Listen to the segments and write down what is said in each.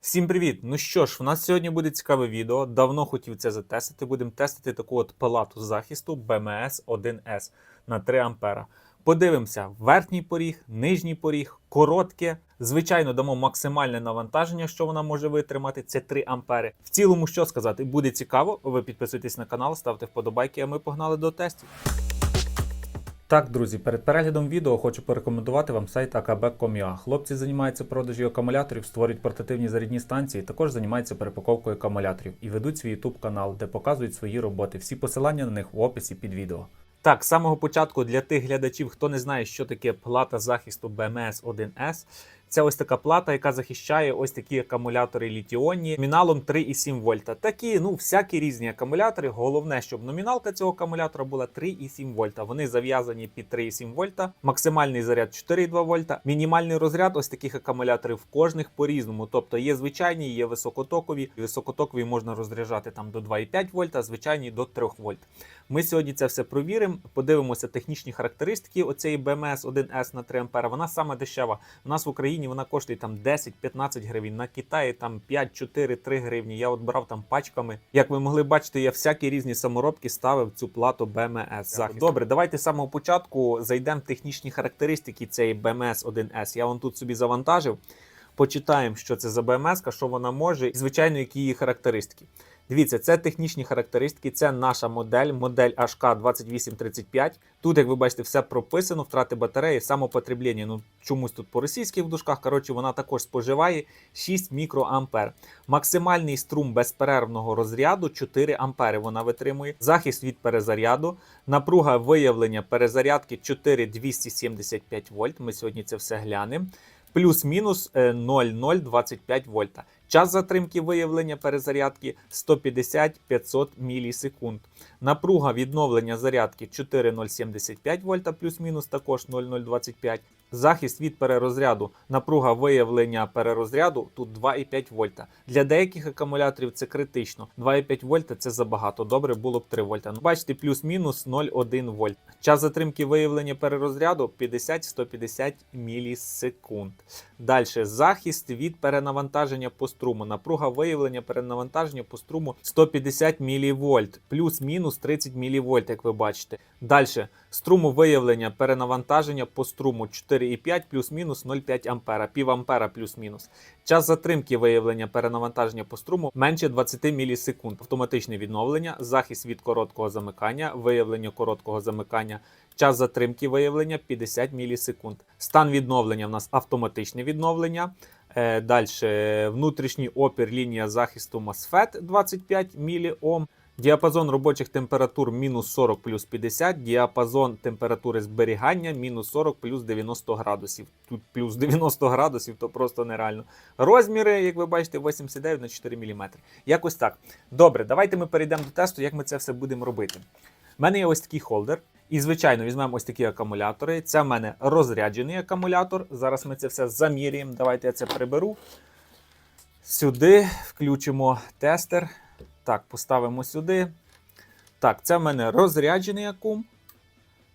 Всім привіт! Ну що ж, у нас сьогодні буде цікаве відео. Давно хотів це затестити. Будемо тестити таку от палату захисту BMS 1S на 3 ампера. Подивимося верхній поріг, нижній поріг, коротке. Звичайно, дамо максимальне навантаження, що вона може витримати. Це 3 ампери. В цілому, що сказати, буде цікаво. Ви підписуйтесь на канал, ставте вподобайки, а ми погнали до тестів. Так, друзі, перед переглядом відео хочу порекомендувати вам сайт akb.com.ua. Хлопці займаються продажею акумуляторів, створюють портативні зарядні станції, також займаються перепаковкою акумуляторів і ведуть свій YouTube канал, де показують свої роботи. Всі посилання на них в описі під відео. Так, з самого початку для тих глядачів, хто не знає, що таке плата захисту BMS 1S. Це ось така плата, яка захищає ось такі акумулятори літіонні номіналом 3,7 вольта. Такі, ну, всякі різні акумулятори. Головне, щоб номіналка цього акумулятора була 3,7 вольта. Вони зав'язані під 3,7 вольта, максимальний заряд 4,2 вольта. Мінімальний розряд ось таких акумуляторів в кожних по-різному. Тобто є звичайні, є високотокові. Високотокові можна розряджати там до 2,5 вольта, а звичайні до 3 вольт. Ми сьогодні це все провіримо, подивимося технічні характеристики оцієї BMS 1S на 3 А. Вона саме дешева. У нас в Україні вона коштує там 10-15 гривень, на Китаї там 5, 4, 3 гривні. Я от брав там пачками. Як ви могли бачити, я всякі різні саморобки ставив цю плату BMS. захист. Добре, давайте з самого початку зайдемо в технічні характеристики цієї BMS 1S. Я вон тут собі завантажив. Почитаємо, що це за BMS, що вона може, і звичайно, які її характеристики. Дивіться, це технічні характеристики, це наша модель, модель HK2835. Тут, як ви бачите, все прописано, втрати батареї, самопотреблення. Ну чомусь тут по російських дужках. Коротше, вона також споживає 6 мікроампер. Максимальний струм безперервного розряду 4 ампери. Вона витримує. Захист від перезаряду, напруга виявлення перезарядки 4275 вольт. Ми сьогодні це все глянемо. Плюс-мінус е, 0,025 вольта. Час затримки виявлення перезарядки 150-500 мілісекунд. Напруга відновлення зарядки 4,075 вольта плюс-мінус також 0,025. Захист від перерозряду, напруга виявлення перерозряду тут 2,5 вольта. Для деяких акумуляторів це критично. 2,5 вольта це забагато. Добре було б 3 вольта. Ну, бачите, плюс-мінус 0,1 вольт. Час затримки виявлення перерозряду 50-150 мілісекунд. Далі захист від перенавантаження по струму. Напруга виявлення перенавантаження по струму 150 мВ, плюс-мінус 30 мВ, як ви бачите. Далі струму виявлення перенавантаження по струму 4,5 плюс-мінус 0,5 ампера, пів ампера плюс-мінус. Час затримки виявлення перенавантаження по струму менше 20 мілісекунд. Автоматичне відновлення, захист від короткого замикання, виявлення короткого замикання. Час затримки виявлення 50 мілісекунд. Стан відновлення в нас автоматичне відновлення. Е, Далі внутрішній опір лінія захисту MOSFET 25 мОм. Діапазон робочих температур мінус 40 плюс 50, діапазон температури зберігання мінус 40 плюс 90 градусів. Тут плюс 90 градусів, то просто нереально. Розміри, як ви бачите, 89 на 4 мм. Якось так. Добре, давайте ми перейдемо до тесту, як ми це все будемо робити. У мене є ось такий холдер. І, звичайно, візьмемо ось такі акумулятори. Це в мене розряджений акумулятор. Зараз ми це все заміряємо. Давайте я це приберу. Сюди включимо тестер. Так, поставимо сюди. Так, це в мене розряджений акум.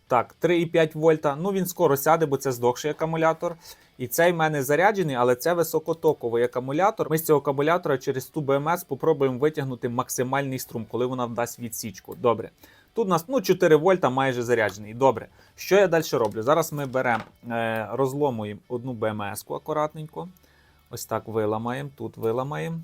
Так, 3,5 вольта. Ну, він скоро сяде, бо це здохший акумулятор. І цей в мене заряджений, але це високотоковий акумулятор. Ми з цього акумулятора через ту БМС спробуємо витягнути максимальний струм, коли вона вдасть відсічку. Добре. Тут у нас ну, 4 вольта майже заряджений. Добре. Що я далі роблю? Зараз ми беремо, е, розломуємо одну БМС-ку акуратненько. Ось так виламаємо, тут виламаємо.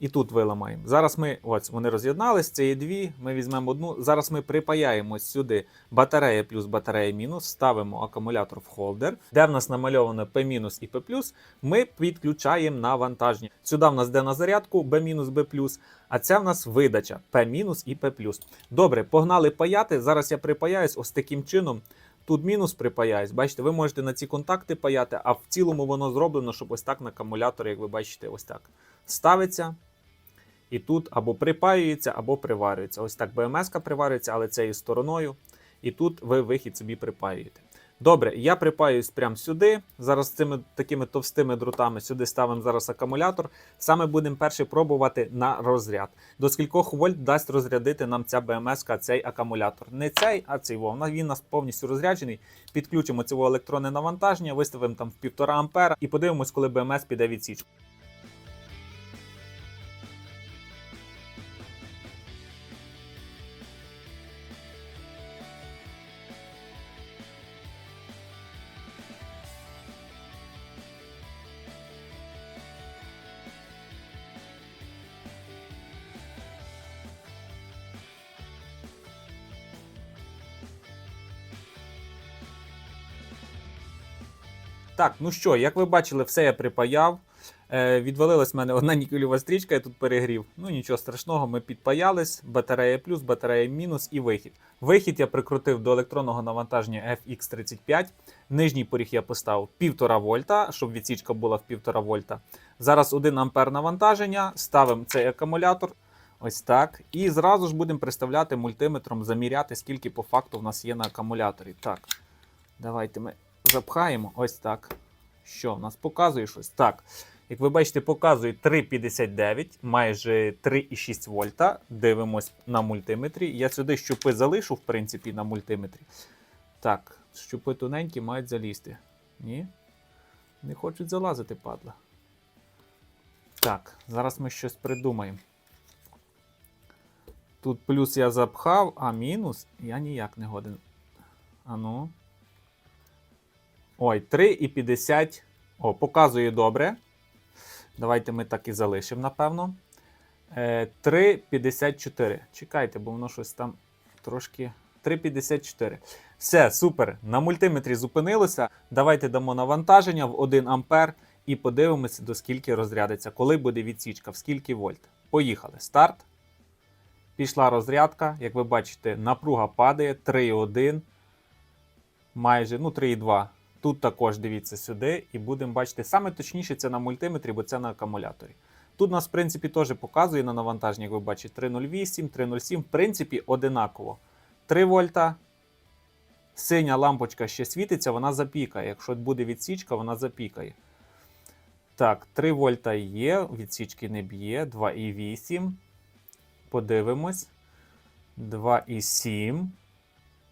І тут виламаємо. Зараз ми, ось вони роз'єднались, це є дві. Ми візьмемо одну. Зараз ми припаяємо сюди батарея плюс батарея мінус, ставимо акумулятор в холдер, де в нас намальовано P- і P+, ми підключаємо навантаження. Сюди в нас де на зарядку B-, B+, а це в нас видача P- і P+. Добре, погнали паяти. Зараз я припаяюсь ось таким чином. Тут мінус припаяюсь. Бачите, ви можете на ці контакти паяти, а в цілому воно зроблено, щоб ось так на акумулятор, як ви бачите, ось так ставиться. І тут або припаюється, або приварюється. Ось так БМС приварюється, але цією стороною. І тут ви вихід собі припаюєте. Добре, я припаюсь прямо сюди. Зараз цими такими товстими дротами сюди ставимо зараз акумулятор. Саме будемо перше пробувати на розряд. До скількох вольт дасть розрядити нам ця БМС, цей акумулятор. Не цей, а цей вовна. Він у нас повністю розряджений. Підключимо цього електронне навантаження, виставимо там в 1,5 ампера і подивимось, коли БМС піде відсічку. Так, ну що, як ви бачили, все я припаяв. Е, відвалилась в мене одна нікельова стрічка, я тут перегрів. Ну нічого страшного, ми підпаялись. Батарея плюс, батарея мінус і вихід. Вихід я прикрутив до електронного навантаження FX35. Нижній поріг я поставив 1,5 вольта, щоб відсічка була в 1,5 вольта. Зараз 1 ампер навантаження. Ставимо цей акумулятор. Ось так. І зразу ж будемо приставляти мультиметром, заміряти, скільки по факту в нас є на акумуляторі. Так, давайте ми запхаємо. Ось так. Що в нас показує щось? Так. Як ви бачите, показує 3,59, майже 3,6 вольта. Дивимось на мультиметрі. Я сюди щупи залишу, в принципі, на мультиметрі. Так, щупи тоненькі мають залізти. Ні? Не хочуть залазити, падла. Так, зараз ми щось придумаємо. Тут плюс я запхав, а мінус я ніяк не годен. Ану. Ой, 3,50. О, показує добре. Давайте ми так і залишимо, напевно. Е, 3,54. Чекайте, бо воно щось там трошки. 3,54. Все, супер. На мультиметрі зупинилося. Давайте дамо навантаження в 1 ампер і подивимося, до скільки розрядиться, коли буде відсічка, в скільки вольт. Поїхали. Старт. Пішла розрядка. Як ви бачите, напруга падає 3,1. Майже, ну, 3,2. Тут також дивіться сюди, і будемо бачити саме точніше це на мультиметрі, бо це на акумуляторі. Тут нас, в принципі, теж показує на навантаженні, як ви бачите, 3,08, 3,07, в принципі, одинаково. 3 вольта. Синя лампочка ще світиться, вона запікає. Якщо буде відсічка, вона запікає. Так, 3 вольта є, відсічки не б'є, 2,8. Подивимось. 2,7.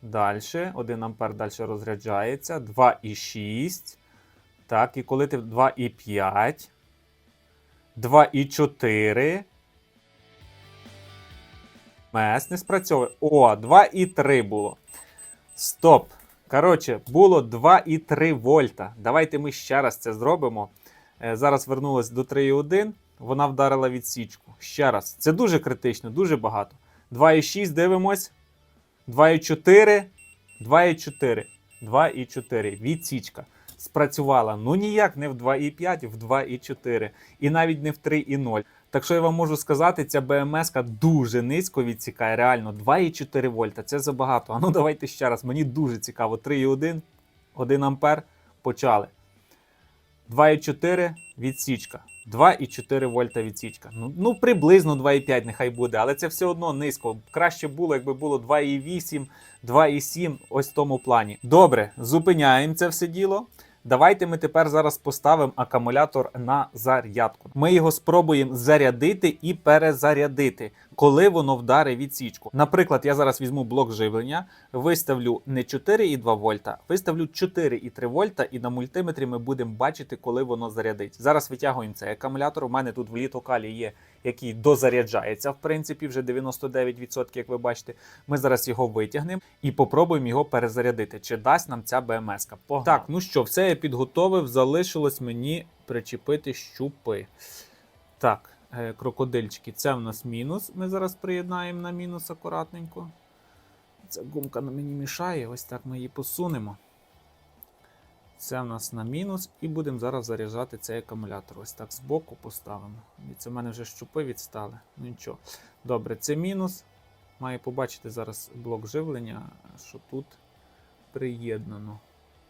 Далі. 1 ампер далі розряджається. 2,6. Так, і коли ти 2,5. 2,4. МС не спрацьовує. О, 2,3 було. Стоп. Коротше, було 2,3 вольта. Давайте ми ще раз це зробимо. Е, Зараз вернулась до 3,1. Вона вдарила відсічку. Ще раз. Це дуже критично, дуже багато. 2,6 дивимось. 2,4, 2,4, 2,4. Відсічка. Спрацювала. Ну ніяк не в 2,5, в 2,4. І навіть не в 3,0. Так що я вам можу сказати, ця БМС дуже низько відсікає. Реально 2,4 вольта. Це забагато. А ну давайте ще раз. Мені дуже цікаво. 3,1, 1 ампер. Почали. 2,4 відсічка. 2,4 вольта відсічка. Ну, ну приблизно 2,5 нехай буде, але це все одно низько. Краще було, якби було 2,8, 2,7, ось в тому плані. Добре, зупиняємо це все діло. Давайте ми тепер зараз поставимо акумулятор на зарядку. Ми його спробуємо зарядити і перезарядити, коли воно вдарить відсічку. Наприклад, я зараз візьму блок живлення, виставлю не 4,2 вольта, виставлю 4,3 вольта, і на мультиметрі ми будемо бачити, коли воно зарядить. Зараз витягуємо цей акумулятор. У мене тут в літокалі є, який дозаряджається, в принципі, вже 99%, як ви бачите. Ми зараз його витягнемо і попробуємо його перезарядити. Чи дасть нам ця БМС-ка? Погнали. Так, ну що, все я підготовив. Залишилось мені причепити щупи. Так, крокодильчики, це в нас мінус. Ми зараз приєднаємо на мінус акуратненько. Ця гумка мені мішає, ось так ми її посунемо. Це в нас на мінус, і будемо зараз заряджати цей акумулятор. Ось так збоку поставимо. І це в мене вже щупи відстали. Ну нічого. Добре, це мінус. Має побачити зараз блок живлення, що тут приєднано.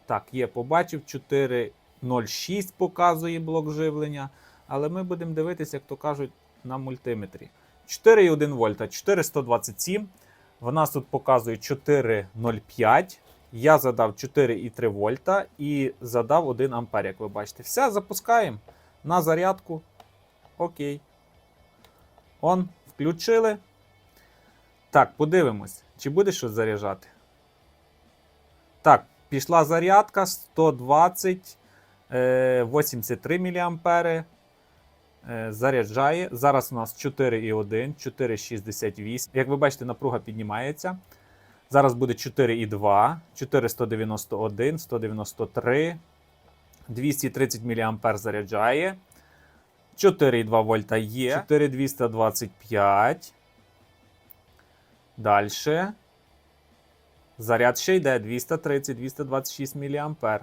Так, є, побачив 4.06 показує блок живлення. Але ми будемо дивитися, як то кажуть, на мультиметрі. 4,1 вольта, 427. В нас тут показує 4,05. Я задав 4,3 вольта і задав 1 ампер, як ви бачите. Все, запускаємо на зарядку. Окей. Он, включили. Так, подивимось, чи буде щось заряджати. Так, пішла зарядка 120, е, 83 мА. Е, заряджає. Зараз у нас 4,1, 4,68. Як ви бачите, напруга піднімається. Зараз буде 4,2, 491, 193, 230 мА заряджає. 4,2 вольта є. 4,225. Далі. Заряд ще йде 230-226 мА.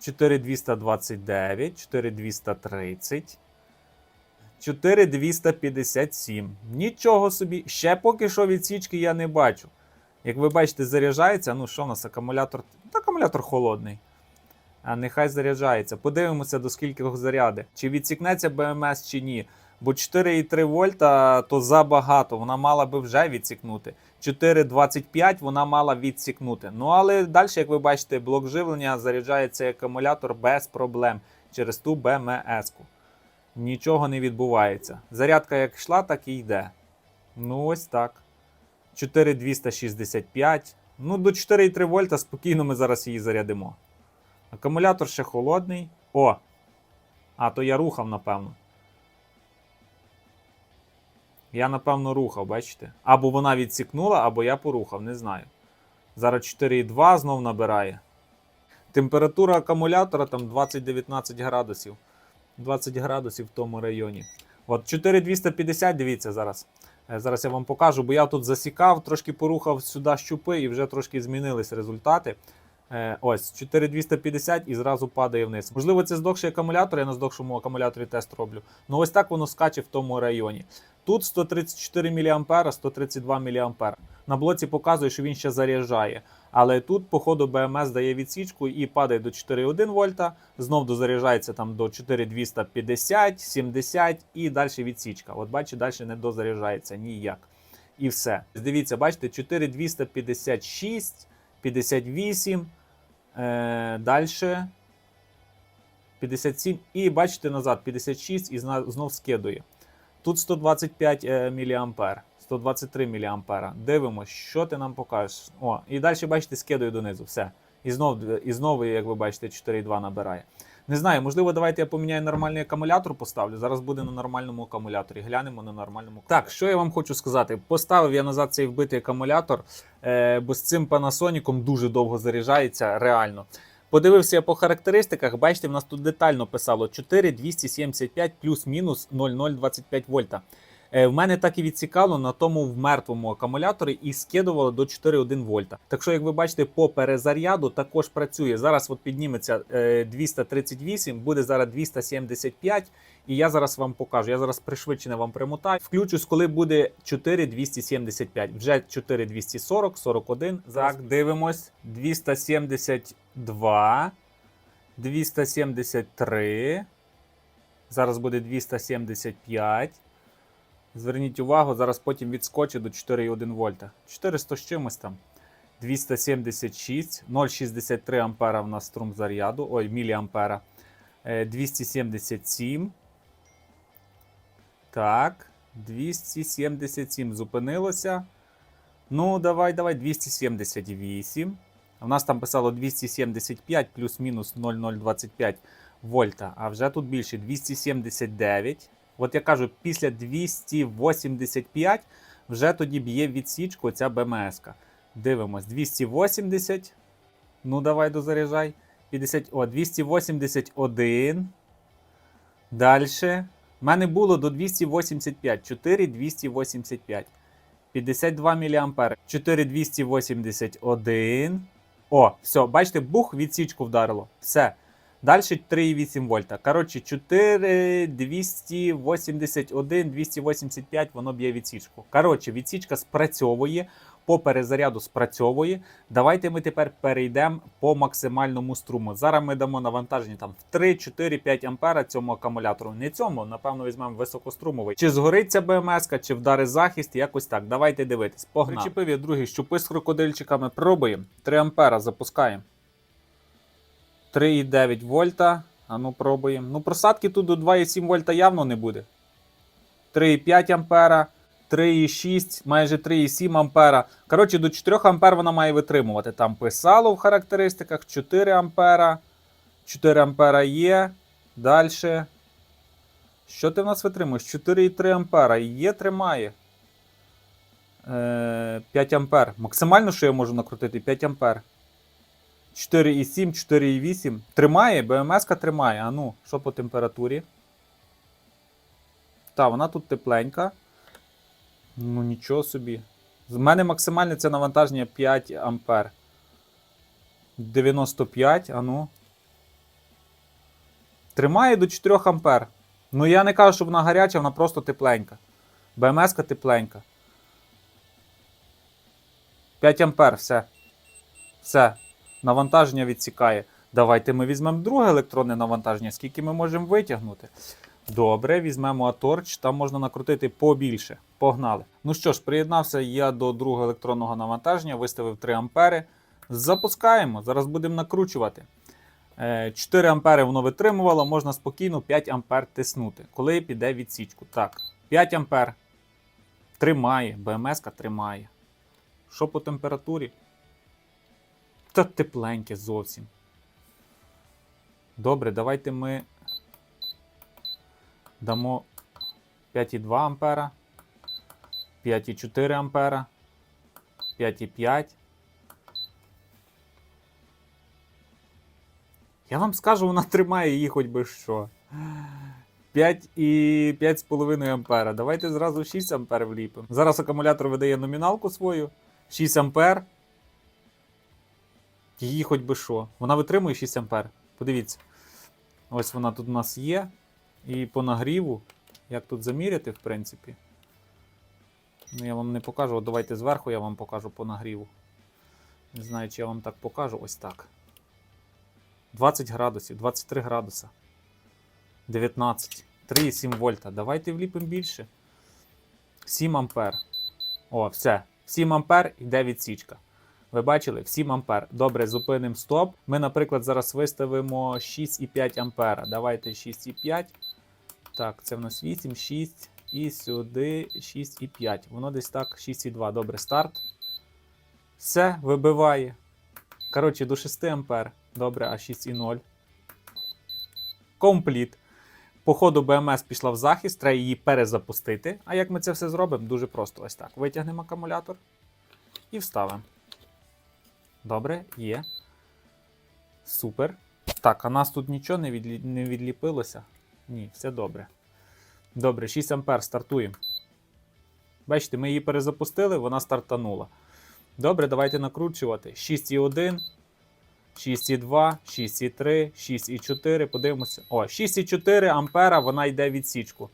4229, 4230, 4257. Нічого собі. Ще поки що відсічки я не бачу. Як ви бачите, заряджається. Ну, що в нас акумулятор? Акумулятор холодний. А нехай заряджається. Подивимося, до скільки заряди. Чи відсікнеться БМС, чи ні. Бо 4,3 вольта то забагато. Вона мала би вже відсікнути. 4,25 вона мала відсікнути. Ну але далі, як ви бачите, блок живлення заряджає цей акумулятор без проблем через ту БМС-ку. Нічого не відбувається. Зарядка як йшла, так і йде. Ну ось так. 4265. Ну, до 4,3 вольта спокійно ми зараз її зарядимо. Акумулятор ще холодний. О! А, то я рухав, напевно. Я, напевно, рухав, бачите? Або вона відсікнула, або я порухав, не знаю. Зараз 4,2 знов набирає. Температура акумулятора там 20-19 градусів. 20 градусів в тому районі. От 4250, дивіться зараз. Е, Зараз я вам покажу, бо я тут засікав, трошки порухав сюди щупи і вже трошки змінились результати. Е, Ось 4250 і зразу падає вниз. Можливо, це здохший акумулятор, я на здохшому акумуляторі тест роблю. Ну ось так воно скаче в тому районі. Тут 134 мА, 132 мА. На блоці показує, що він ще заряджає. Але тут, по ходу, БМС дає відсічку і падає до 4,1 вольта, знов дозаряджається там до 4250, 70 і далі відсічка. От бачите, далі не дозаряджається ніяк. І все. Дивіться, бачите, 4256, 58, е, далі 57 і бачите назад 56 і знов скидує. Тут 125 е, мА, 123 мА. Дивимось, що ти нам покажеш. О, і далі, бачите, скидує донизу. Все. І знов, і знову, як ви бачите, 4,2 набирає. Не знаю, можливо, давайте я поміняю нормальний акумулятор, поставлю. Зараз буде на нормальному акумуляторі. Глянемо на нормальному акумуляторі. Так, що я вам хочу сказати? Поставив я назад цей вбитий акумулятор, е, бо з цим Panasonic дуже довго заряджається, реально. Подивився я по характеристиках, бачите, в нас тут детально писало 4275 плюс-мінус 0025 вольта. Е, В мене так і відсікало на тому в мертвому акумуляторі і скидувало до 4,1 вольта. Так що, як ви бачите, по перезаряду також працює. Зараз от підніметься е, 238, буде зараз 275, і я зараз вам покажу. Я зараз пришвидшене вам примотаю. Включусь, коли буде 4,275. Вже 4,240, 41. Так, дивимось. 272, 273. Зараз буде 275. Зверніть увагу, зараз потім відскочить до 4,1 вольта. 400 з чимось там. 276, 0,63 ампера в нас струм заряду, ой, міліампера. Е, 277. Так, 277 зупинилося. Ну, давай, давай, 278. У нас там писало 275 плюс-мінус 0,025 вольта. А вже тут більше 279. От я кажу, після 285 вже тоді б'є відсічку ця БМС. -ка. Дивимось, 280. Ну, давай дозаряджай. 50, о, 281. Далі. У мене було до 285. 4285. 52 мА. 4281. О, все, бачите, бух, відсічку вдарило. Все. Далі 3,8 вольта. Коротше, 4, 281, 285 воно б'є відсічку. Коротше, відсічка спрацьовує, по перезаряду спрацьовує. Давайте ми тепер перейдемо по максимальному струму. Зараз ми дамо навантаження там в 3, 4, 5 ампера цьому акумулятору. Не цьому, напевно, візьмемо високострумовий. Чи згориться БМС, чи вдари захист, якось так. Давайте дивитись. Погнали. Причепив я другий щупи з крокодильчиками. Пробуємо. 3 ампера запускаємо. 3,9 вольта. А ну пробуємо. Ну, просадки тут до 2,7 вольта явно не буде. 3,5 ампера, 3,6, майже 3,7 ампера. Коротше, до 4 ампер вона має витримувати. Там писало в характеристиках 4 ампера. 4 ампера є. Далі. Що ти в нас витримуєш? 4,3 ампера. Є, тримає. Е, 5 ампер. Максимально, що я можу накрутити? 5 ампер. 4,7, 4,8. Тримає, БМС-ка тримає. А ну, що по температурі? Так, вона тут тепленька. Ну, нічого собі. З мене максимальне це навантаження 5 ампер. 95, а ну. Тримає до 4 ампер. Ну я не кажу, що вона гаряча, вона просто тепленька. БМС-ка тепленька. 5 ампер, все. Все. Навантаження відсікає. Давайте ми візьмемо друге електронне навантаження, скільки ми можемо витягнути. Добре, візьмемо Аторч, там можна накрутити побільше. Погнали. Ну що ж, приєднався я до другого електронного навантаження, виставив 3 ампери. Запускаємо. Зараз будемо накручувати. Е, 4 ампери воно витримувало, можна спокійно 5 ампер тиснути, коли піде відсічку. Так, 5 ампер. Тримає, БМС-ка тримає. Що по температурі? Та тепленьке зовсім. Добре, давайте ми дамо 5,2 ампера, 5,4 ампера, 5,5. Я вам скажу, вона тримає її хоч би що. 5 і 5,5 ампера. Давайте зразу 6 ампер вліпимо. Зараз акумулятор видає номіналку свою. 6 ампер. Її хоч би що. Вона витримує 6 ампер. Подивіться. Ось вона тут у нас є. І по нагріву, як тут заміряти, в принципі. Ну, я вам не покажу. От давайте зверху я вам покажу по нагріву. Не знаю, чи я вам так покажу. Ось так. 20 градусів, 23 градуса. 19. 3,7 вольта. Давайте вліпимо більше. 7 ампер. О, все. 7 ампер йде відсічка. Ви бачили? В 7 ампер. Добре, зупинимо стоп. Ми, наприклад, зараз виставимо 6,5 ампера. Давайте 6,5. Так, це в нас 8, 6 і сюди 6,5. Воно десь так 6,2. Добре, старт. Все, вибиває. Коротше, до 6 ампер. Добре, а 6,0. Компліт. По ходу БМС пішла в захист, треба її перезапустити. А як ми це все зробимо? Дуже просто. Ось так. Витягнемо акумулятор і вставимо. Добре, є. Супер. Так, а нас тут нічого не, відлі... не відліпилося. Ні, все добре. Добре, 6 ампер стартуємо. Бачите, ми її перезапустили, вона стартанула. Добре, давайте накручувати. 6,1, 6,2, 6,3, 6,4. Подивимося. О, 6,4 ампера вона йде відсічку.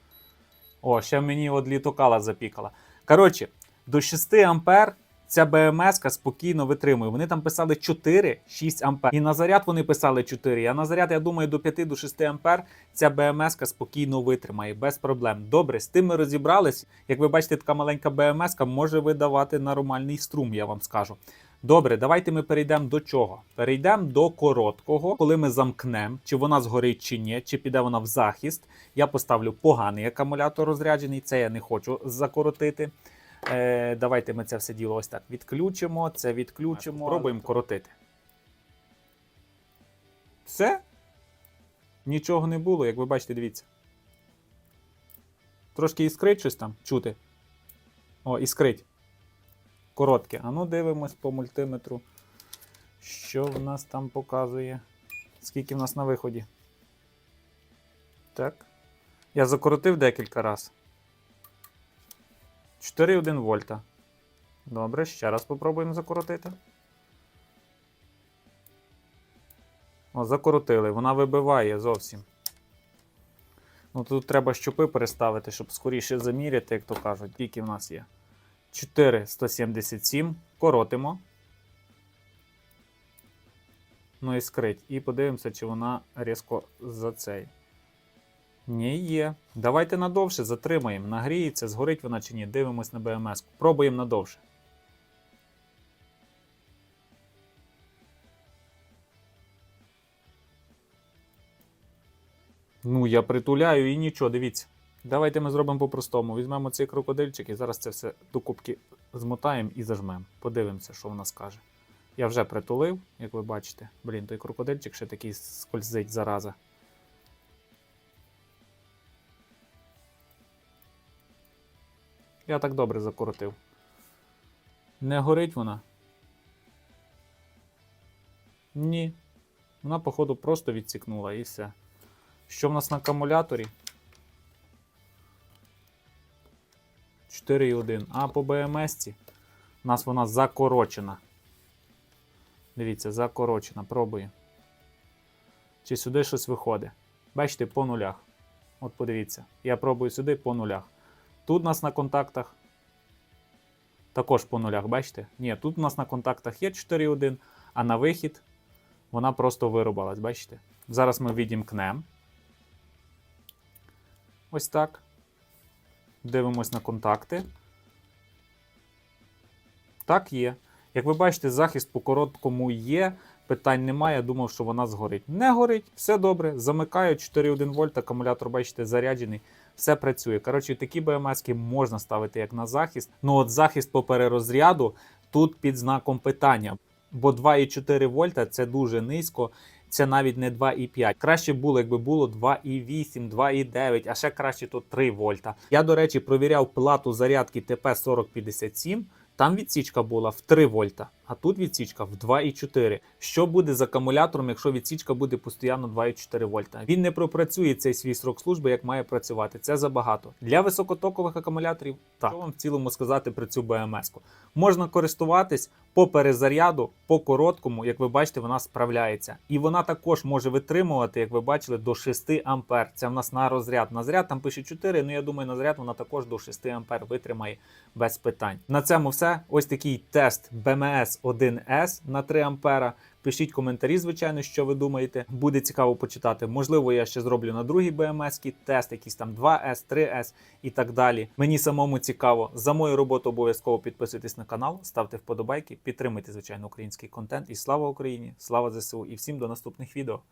О, ще мені от літокала запікала. Коротше, до 6 ампер ця БМС спокійно витримує. Вони там писали 4-6 ампер. І на заряд вони писали 4. А на заряд, я думаю, до 5-6 ампер ця БМС спокійно витримає, без проблем. Добре, з тим ми розібрались. Як ви бачите, така маленька БМС може видавати нормальний струм, я вам скажу. Добре, давайте ми перейдемо до чого? Перейдемо до короткого, коли ми замкнемо, чи вона згорить чи ні, чи піде вона в захист. Я поставлю поганий акумулятор розряджений, це я не хочу закоротити. Е, Давайте ми це все діло ось так відключимо, це відключимо. Пробуємо коротити. Все? Нічого не було, як ви бачите, дивіться. Трошки іскрить щось там чути. О, іскрить. Коротке. А ну дивимось по мультиметру. Що в нас там показує? Скільки в нас на виході? Так. Я закоротив декілька разів. 4,1 вольта. Добре, ще раз спробуємо закоротити. О, закоротили. Вона вибиває зовсім. Ну, тут треба щупи переставити, щоб скоріше заміряти, як то кажуть, тільки в нас є. 4,177. Коротимо. Ну і скрить. І подивимося, чи вона різко за цей. Ні, є. Давайте надовше затримаємо. Нагріється, згорить вона чи ні. Дивимось на БМС. Пробуємо надовше. Ну, я притуляю і нічого, дивіться. Давайте ми зробимо по-простому. Візьмемо цей крокодильчик і зараз це все докупки змотаємо і зажмемо. Подивимося, що вона скаже. Я вже притулив, як ви бачите. Блін, той крокодильчик ще такий скользить зараза. Я так добре закоротив. Не горить вона? Ні. Вона, походу, просто відсікнула і все. Що в нас на акумуляторі? 4,1. А по БМС у нас вона закорочена. Дивіться, закорочена. Пробую. Чи сюди щось виходить? Бачите, по нулях. От подивіться, я пробую сюди по нулях. Тут у нас на контактах також по нулях, бачите? Ні, тут у нас на контактах є 4,1, а на вихід вона просто вирубалась, бачите? Зараз ми відімкнемо. Ось так. Дивимось на контакти. Так, є. Як ви бачите, захист по короткому є. Питань немає. Я думав, що вона згорить. Не горить, все добре. Замикаю 4,1 вольт, акумулятор, бачите, заряджений. Все працює. Коротше, такі БМС можна ставити як на захист. Ну от захист по перерозряду тут під знаком питання. Бо 2,4 вольта це дуже низько. Це навіть не 2,5. Краще було, якби було 2,8, 2,9, а ще краще то 3 вольта. Я, до речі, провіряв плату зарядки ТП4057. Там відсічка була в 3 вольта, а тут відсічка в 2,4. Що буде з акумулятором, якщо відсічка буде постійно 2,4 вольта? Він не пропрацює цей свій срок служби, як має працювати. Це забагато. Для високотокових акумуляторів, так. Що вам в цілому сказати про цю БМС-ку? Можна користуватись по перезаряду, по короткому, як ви бачите, вона справляється. І вона також може витримувати, як ви бачили, до 6 ампер. Це в нас на розряд. На заряд там пише 4, ну я думаю, на заряд вона також до 6 ампер витримає без питань. На цьому все. Ось такий тест BMS 1S на 3 ампера. Пишіть коментарі, звичайно, що ви думаєте. Буде цікаво почитати. Можливо, я ще зроблю на другій BMS тест, якийсь там 2S, 3S і так далі. Мені самому цікаво. За мою роботу обов'язково підписуйтесь на канал, ставте вподобайки, підтримуйте, звичайно, український контент. І слава Україні! Слава ЗСУ! І всім до наступних відео!